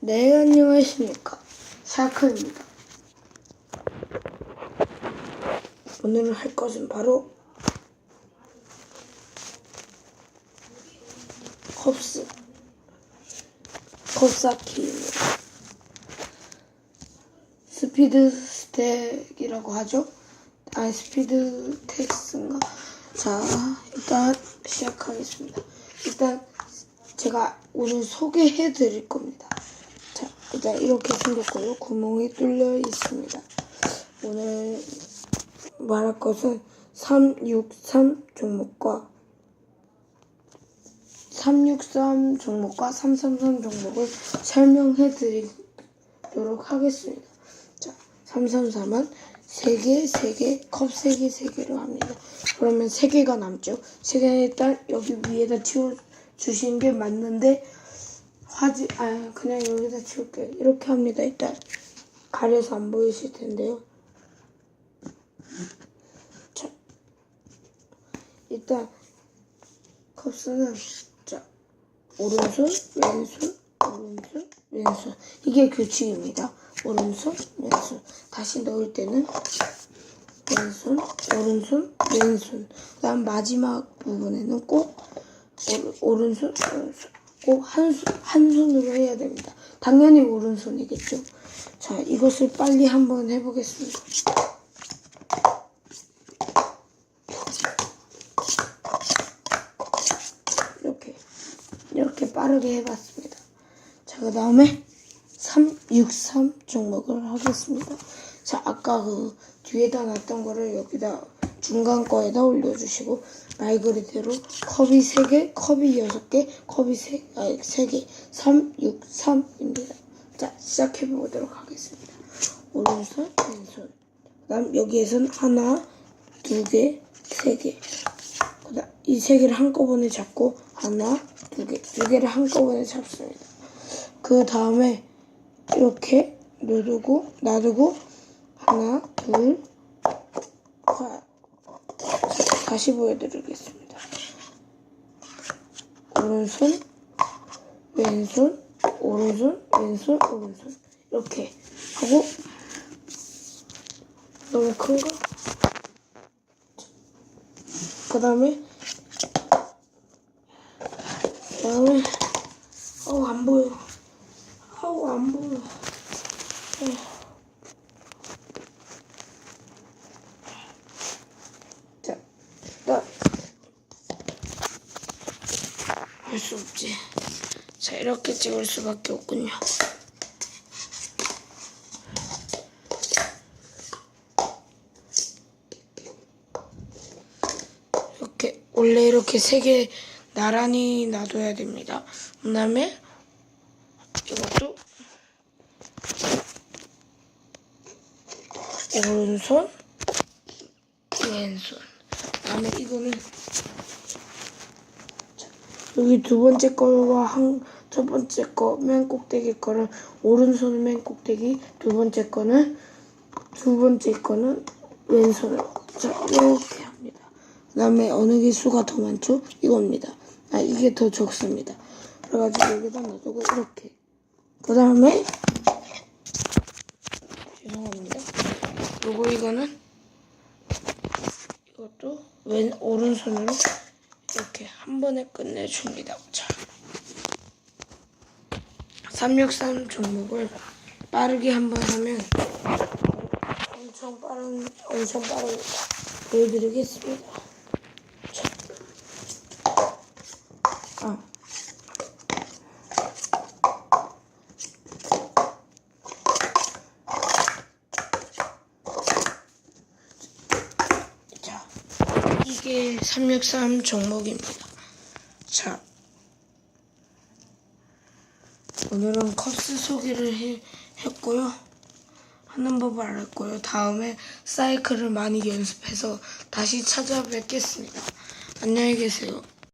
네, 안녕하십니까. 샤크입니다. 오늘 할 것은 바로 컵스, 컵쌓기입니다. 스피드 스택이라고 하죠? 아니, 스피드 텍스인가? 자, 일단 시작하겠습니다. 일단 제가 오늘 소개해 드릴 겁니다. 자, 일단 이렇게 생겼고요. 구멍이 뚫려 있습니다. 오늘 말할 것은 363 종목과 363 종목과 333 종목을 설명해 드리도록 하겠습니다. 자, 333은 3개, 3개, 컵 3개, 3개로 합니다. 그러면 3개가 남죠. 3개는 일단 여기 위에다 치워 주신 게 맞는데 화지 아 그냥 여기다 치울게요. 이렇게 합니다. 일단 가려서 안 보이실 텐데요. 자, 일단 컵스는 자 오른손, 왼손, 오른손, 왼손 이게 규칙입니다. 오른손, 왼손 다시 넣을 때는 왼손, 오른손, 왼손 그다음 마지막 부분에는 꼭 오른, 오른손, 오른손 꼭 한, 손으로 해야 됩니다. 당연히 오른손이겠죠. 자, 이것을 빨리 한번 해보겠습니다. 이렇게, 이렇게 빠르게 해봤습니다. 자, 그 다음에 363 종목을 하겠습니다. 자, 아까 그 뒤에다 놨던 거를 여기다 중간 거에다 올려주시고 말 그대로 컵이 3개, 컵이 6개, 컵이 3, 아니 3개, 3, 6, 3입니다. 자, 시작해 보도록 하겠습니다. 오른손, 왼손. 그 다음 여기에선 하나, 두 개, 세 개. 그 다음 이 세 개를 한꺼번에 잡고 하나, 두 개, 두 개를 한꺼번에 잡습니다. 그 다음에 이렇게 놔두고 놔두고 하나 둘 하- 다시 보여드리겠습니다. 오른손 왼손 오른손 왼손 오른손 이렇게 하고 너무 큰가? 그 다음에 그 다음에 어우 안 보여 아우 안 보여 자, 할 수 없지. 자, 이렇게 찍을 수밖에 없군요. 이렇게, 원래 이렇게 세 개 나란히 놔둬야 됩니다. 그 다음에 이것도 오른손, 왼손. 그다음에 이거는 자, 여기 두 번째 거와 한 첫 번째 거 맨 꼭대기 거를 오른손 맨 꼭대기, 두 번째 거는 두 번째 거는 왼손으로 자 이렇게 합니다. 그 다음에 어느 게 수가 더 많죠? 이겁니다. 아 이게 더 적습니다. 그래가지고 여기다 놔두고 이렇게. 그 다음에 죄송합니다. 그리고 이거는 이것도 왼 오른손으로 한 번에 끝내줍니다. 자, 363 종목을 빠르게 한 번 하면 엄청 빠른 엄청 빠릅니다. 보여드리겠습니다. 자, 아. 자, 이게 363 종목입니다. 자, 오늘은 컵스 소개를 해, 했고요. 하는 법을 알았고요. 다음에 사이클을 많이 연습해서 다시 찾아뵙겠습니다. 안녕히 계세요.